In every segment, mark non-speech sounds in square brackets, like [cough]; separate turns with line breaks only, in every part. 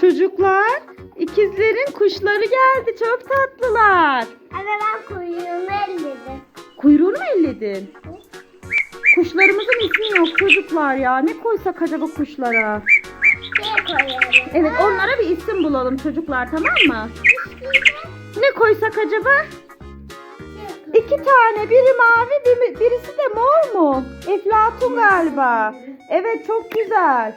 Çocuklar, ikizlerin kuşları geldi. Çok tatlılar.
Ama ben kuyruğumu elledim.
Kuyruğunu mu elledin? Kuşlarımızın ismi yok çocuklar ya. Ne koysak acaba kuşlara?
Şey koyuyorum.
Evet onlara bir isim bulalım çocuklar tamam mı? Ne koysak acaba? İki tane biri mavi biri- birisi de mor mu? Eflatun galiba. Evet çok güzel.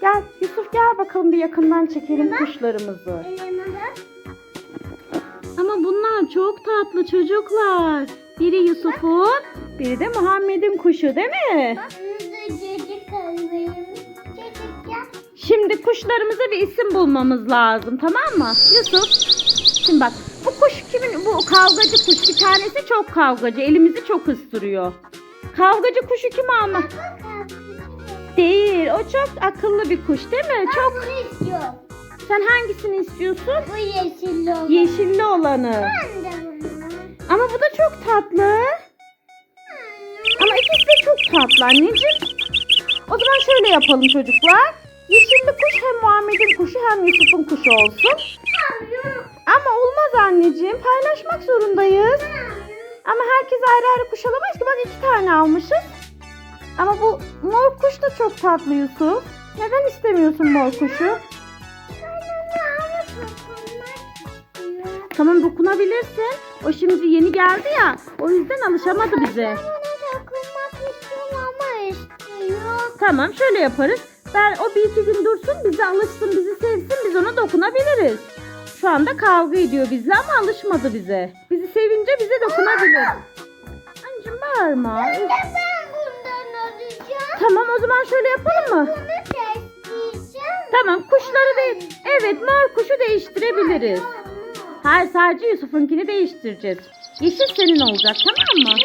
Gel Yusuf gel bakalım bir yakından çekelim kuşlarımızı.
Elime bak.
Ama bunlar çok tatlı çocuklar. Biri Yusuf'un, biri de Muhammed'in kuşu değil mi?
Bak.
Şimdi kuşlarımıza bir isim bulmamız lazım tamam mı? Yusuf. Şimdi bak bu kuş kimin? Bu kavgacı kuş. Bir tanesi çok kavgacı. Elimizi çok ıstırıyor. Kavgacı kuşu kim alma? Değil. O çok akıllı bir kuş değil mi?
Ben
Çok.
bunu istiyorum.
Sen hangisini istiyorsun?
Bu yeşilli olan.
Yeşilli olanı.
Ben de bunu.
Ama bu da çok tatlı. Ama ikisi de çok tatlı anneciğim. O zaman şöyle yapalım çocuklar. Yeşilli kuş hem Muhammed'in kuşu hem Yusuf'un kuşu olsun. Ama olmaz anneciğim. Paylaşmak zorundayız. Ama herkes ayrı ayrı kuş alamayız ki. Bak iki tane almışız. Ama bu mor kuş da çok tatlı Yusuf. Neden istemiyorsun mor kuşu? Tamam dokunabilirsin. O şimdi yeni geldi ya. O yüzden alışamadı bize. Tamam şöyle yaparız. Ben o bir iki gün dursun bize alışsın bizi sevsin biz ona dokunabiliriz. Şu anda kavga ediyor bizle ama alışmadı bize. Bizi sevince bize dokunabilir. Anneciğim bağırma. Tamam o zaman şöyle yapalım mı? Tamam kuşları değil. Evet mor kuşu değiştirebiliriz. Hayır sadece Yusuf'unkini değiştireceğiz. Yeşil senin olacak tamam mı?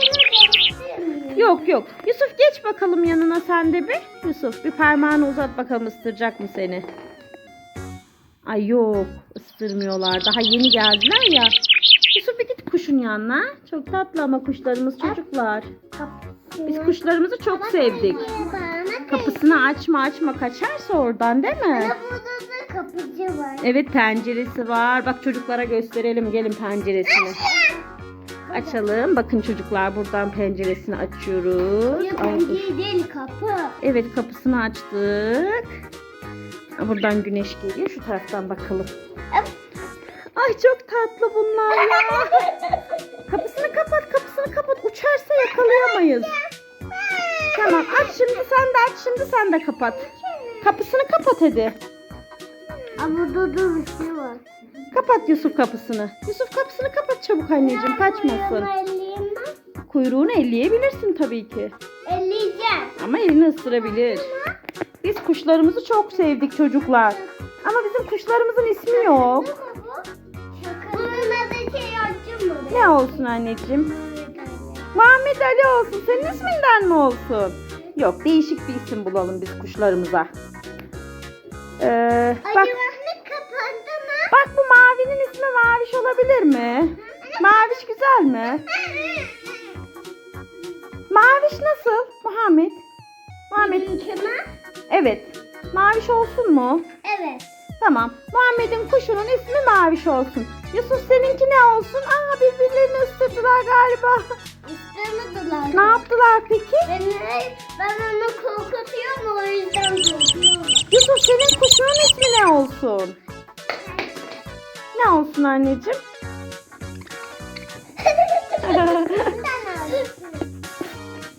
Yok yok. Yusuf geç bakalım yanına sen de bir. Yusuf bir parmağını uzat bakalım ısıracak mı seni? Ay yok ısırmıyorlar. Daha yeni geldiler ya. Yusuf bir git kuşun yanına. Çok tatlı ama kuşlarımız çocuklar. Biz kuşlarımızı çok sevdik. Kapısını açma açma kaçarsa oradan değil mi?
Burada da kapıcı var.
Evet penceresi var. Bak çocuklara gösterelim. Gelin penceresini. Açalım. Bakın çocuklar buradan penceresini açıyoruz.
Ya pencere değil kapı.
Evet kapısını açtık. Buradan güneş geliyor. Şu taraftan bakalım. Ay çok tatlı bunlar ya. [laughs] kapısını kapat kapısını kapat. Uçarsa yakalayamayız. Tamam aç şimdi sen de aç şimdi sen de kapat. Kapısını kapat hadi.
Ama burada bir şey var.
Kapat Yusuf kapısını. Yusuf kapısını kapat çabuk anneciğim kaçmasın. Kuyruğunu elleyebilirsin tabii ki.
Elleyeceğim.
Ama elini ısırabilir. Biz kuşlarımızı çok sevdik çocuklar. Ama bizim kuşlarımızın ismi yok.
Bunun adı şey
olsun anneciğim? Muhammed Ali olsun. Senin isminden mi olsun? Yok değişik bir isim bulalım biz kuşlarımıza. Ee, bak,
Acaba ne kapandı mı?
bak bu mavinin ismi Maviş olabilir mi? Maviş güzel mi? Maviş nasıl? Muhammed. Muhammed. Evet. Maviş olsun mu?
Evet.
Tamam. Muhammed'in kuşunun ismi Maviş olsun. Yusuf seninki ne olsun? Aa birbirlerini ısırdılar galiba.
İstemediler.
ne yaptılar peki?
Ben, ben onu korkutuyorum o yüzden korkuyorum.
Yusuf senin kuşunun ismi ne olsun? Ne olsun anneciğim? [laughs] [laughs]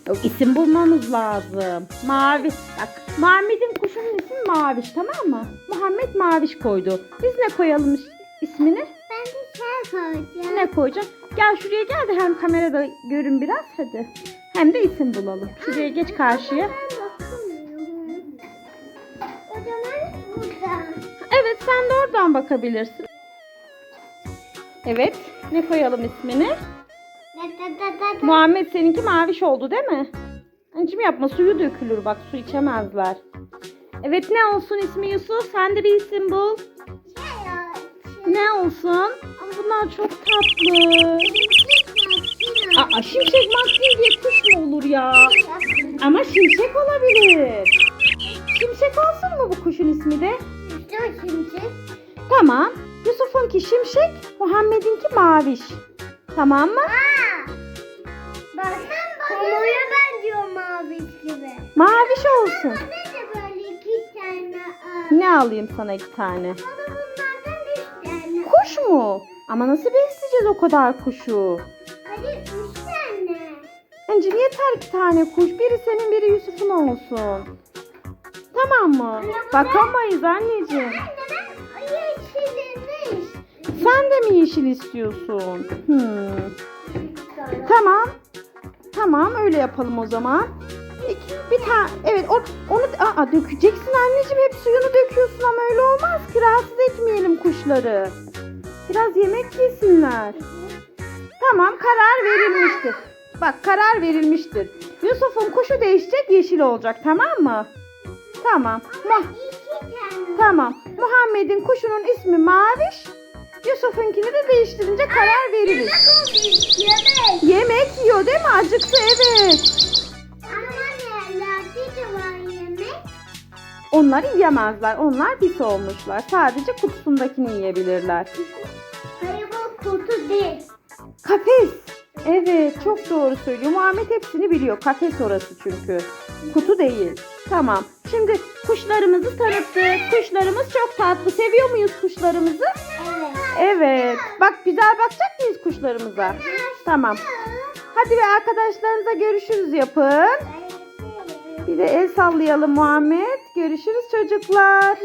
Yok isim bulmamız lazım. Mavi. Bak Muhammed'in kuşunun ismi Maviş tamam mı? Muhammed Maviş koydu. Biz ne koyalım is- ismini?
ben de şey koyacağım.
Ne koyacağım? Gel şuraya gel de hem kamerada görün biraz hadi. Hem de isim bulalım. Şuraya geç karşıya.
Ben bakamıyorum. O zaman buradan.
Evet sen de oradan bakabilirsin. Evet. Ne koyalım ismini? Muhammed seninki maviş oldu değil mi? Anneciğim yapma suyu dökülür bak su içemezler. Evet ne olsun ismi Yusuf? Sen de bir isim bul. Ne olsun? Ama bunlar çok tatlı. Aa şimşek maskeli diye kuş mu olur ya? Ama şimşek olabilir. Şimşek olsun mu bu kuşun ismi de?
Şimdi.
Tamam. Yusuf'unki şimşek, Muhammed'inki maviş. Tamam mı?
Aa! Bak kamuya benziyor mavi gibi.
Maviş olsun.
Bana da böyle iki tane al.
Ne alayım sana iki tane?
Bana bunlardan üç tane.
Kuş mu? Ama nasıl besleyeceğiz o kadar kuşu?
Hadi üç tane.
Anneciğim yeter iki tane kuş. Biri senin biri Yusuf'un olsun. Tamam mı? Bakamayız anneciğim.
Anne ben yeşilini
Sen de mi yeşil istiyorsun? Hmm. Tamam. Tamam öyle yapalım o zaman. İki, bir tane evet o, onu aa, dökeceksin anneciğim hep suyunu döküyorsun ama öyle olmaz ki rahatsız etmeyelim kuşları. Biraz yemek yesinler. Tamam karar verilmiştir. Bak karar verilmiştir. Yusuf'un kuşu değişecek yeşil olacak tamam mı? Tamam.
Tane.
tamam. Muhammed'in kuşunun ismi Maviş. Yusuf'unkini de değiştirince karar veririz.
Yemek.
Yemek yiyor değil mi? Acıktı evet. Onları yiyemezler. Onlar pis olmuşlar. Sadece kutusundakini yiyebilirler.
Hayır bu kutu değil.
Kafes. Evet çok doğru söylüyor. Muhammed hepsini biliyor. Kafes orası çünkü. Kutu değil. Tamam. Şimdi kuşlarımızı tanıttık. Kuşlarımız çok tatlı. Seviyor muyuz kuşlarımızı?
Evet.
Evet. Bak güzel bakacak mıyız kuşlarımıza? Tamam. Hadi ve arkadaşlarınıza görüşürüz yapın. Bir de el sallayalım Muhammed. Görüşürüz çocuklar.